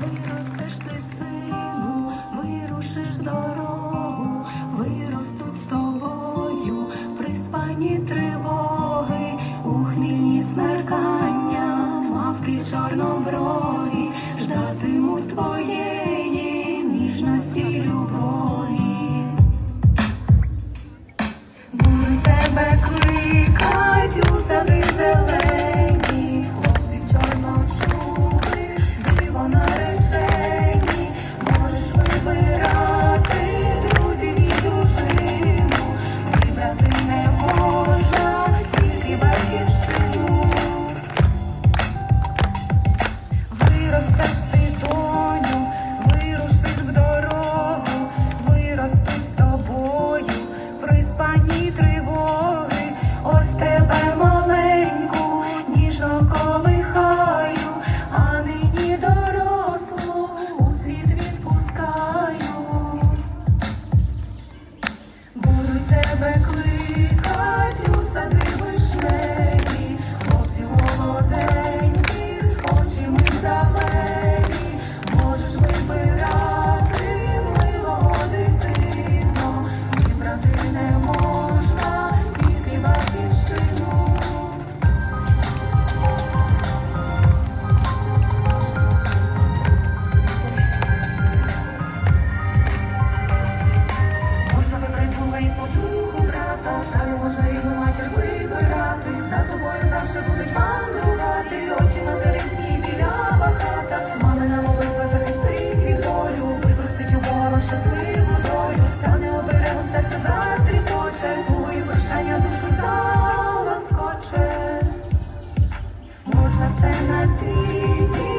Виростеш ти, сину, вирушиш дорогу, виростуть з тобою приспані тривоги, у хмільні смеркання, мавки чорноброві, ждатимуть твоєї ніжності любові. Бури тебе кликать дівчата, далі можна рідну матір вибирати. За тобою завжди будуть мандрувати, очі материнські білява хата. Мамина молитва захистить від долю, випросить у Бога вам щасливу долю. Стане оберегом серце затріпоче, тугою прощання душу залоскоче. Можна все на світі.